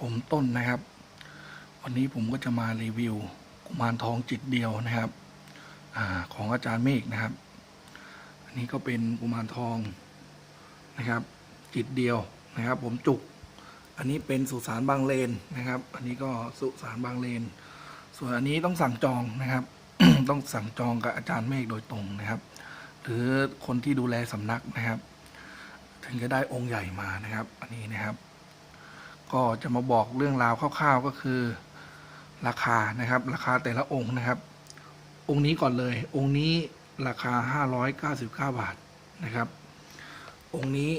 ผมต้นนะครับ วันนี้ผมก็จะมารีวิวกุมารทองจิตเดียวนะครับอของอาจารย์เมฆนะครับ อันนี้ก็เป็นกุมารทองนะครับ จิตเดียวนะครับ ผมจุก อันนี้เป็นสุสานบางเลนนะครับ อันนี้ก็สุสานบางเลน ส่วนอันนี้ต้องสั่งจองนะครับ ต้องสั่งจองกับอาจารย์เมฆโดยตรงนะครับ หรือคนที่ดูแลสำนักนะครับ ถึงจะได้องค์ใหญ่มานะครับ อันนี้นะครับ ก็จะมาบอกเรื่องราวคร่าวๆก็คือราคานะครับ ราคาแต่ละองค์นะครับ องค์นี้ก่อนเลย องค์นี้ราคา 599 บาทนะครับ องค์นี้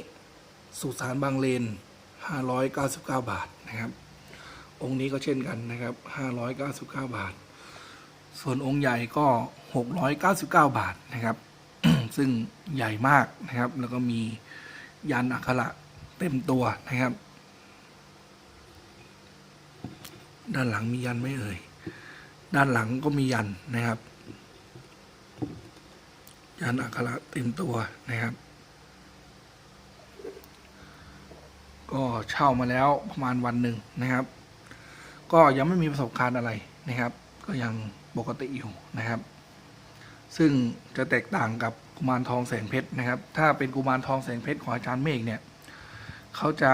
สุสานบางเลน 599 บาทนะครับ องค์นี้ก็เช่นกันนะครับ 599 บาท ส่วนองค์ใหญ่ก็ 699 บาทนะครับ ซึ่งใหญ่มากนะครับ แล้วก็มียันอักขระเต็มตัวนะครับ ด้านหลังมียันไม่เอ่ย ด้านหลังก็มียันนะครับ ยันอักขระเต็มตัวนะครับ ก็เช่ามาแล้วประมาณวันหนึ่งนะครับ ก็ยังไม่มีประสบการณ์อะไรนะครับ ก็ยังปกติอยู่นะครับ ซึ่งจะแตกต่างกับกุมารทองแสงเพชรนะครับ ถ้าเป็นกุมารทองแสงเพชรของอาจารย์เมฆเนี่ย เขาจะ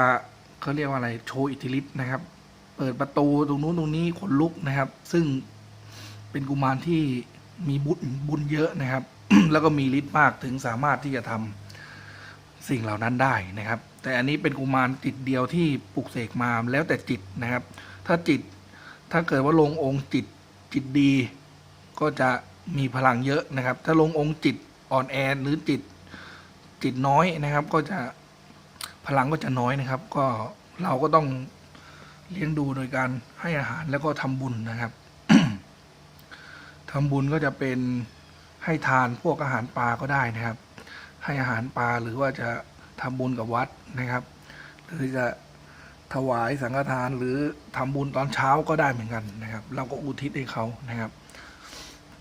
เขาเรียกว่าอะไร โชว์อิทธิฤทธิ์นะครับ ปิดประตูตรงนู้นตรงนี้ขนลุกนะครับ ซึ่งเป็นกุมารที่มีบุญบุญเยอะนะครับ แล้วก็มีฤทธิ์มากถึงสามารถที่จะทำสิ่งเหล่านั้นได้นะครับ แต่อันนี้เป็นกุมารจิตเดียวที่ปลุกเสกมาแล้วแต่จิตนะครับ ถ้าจิตถ้าเกิดว่าลงองค์จิตจิตดีก็จะมีพลังเยอะนะครับ ถ้าลงองค์จิตอ่อนแอหรือจิตจิตน้อยนะครับ ก็จะพลังก็จะน้อยนะครับ ก็เราก็ต้อง เลี้ยงดูโดยการให้อาหารแล้วก็ทำบุญนะครับทำบุญก็จะเป็นให้ทานพวกอาหารปลาก็ได้นะครับ ให้อาหารปลาหรือว่าจะทำบุญกับวัดนะครับ หรือจะถวายสังฆทานหรือทำบุญตอนเช้าก็ได้เหมือนกันนะครับ เราก็อุทิศให้เขานะครับ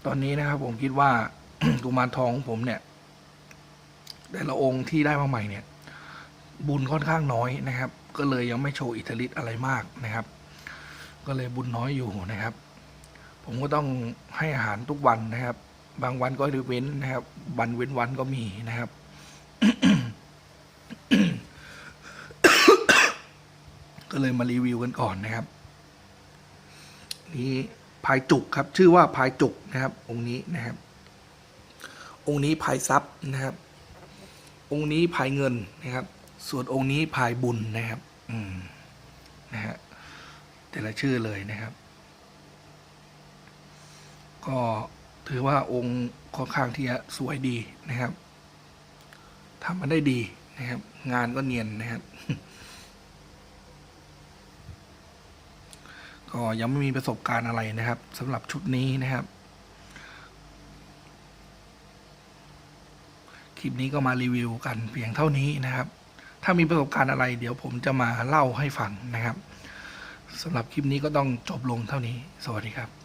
ตอนนี้นะครับผมคิดว่ากุมารทองของผมเนี่ย แต่ละองค์ที่ได้มาใหม่เนี่ย บุญค่อนข้างน้อยนะครับ ก็เลยยังไม่โชว์อิทธิฤทธิ์อะไรมากนะครับ ก็เลยบุญน้อยอยู่นะครับ ผมก็ต้องให้อาหารทุกวันนะครับ บางวันก็เว้นนะครับวันเว้นวันก็มีนะครับก็เลยมารีวิวกันก่อนนะครับ นี่พายจุกครับ ชื่อว่าพายจุกนะครับ องค์นี้นะครับ องค์นี้พายทรัพย์นะครับ องค์นี้พายเงินนะครับ ส่วนองค์นี้พายบุญนะครับ อืมนะฮะแต่ละชื่อเลยนะครับ ก็ถือว่าองค์ค่อนข้างที่จะสวยดีนะครับทำมันได้ดีนะครับ งานก็เนียนนะครับก็ยังไม่มีประสบการณ์อะไรนะครับสำหรับชุดนี้นะครับ คลิปนี้ก็มารีวิวกันเพียงเท่านี้นะครับ ถ้ามีประสบการณ์อะไร เดี๋ยวผมจะมาเล่าให้ฟังนะครับสำหรับคลิปนี้ก็ต้องจบลงเท่านี้ สวัสดีครับ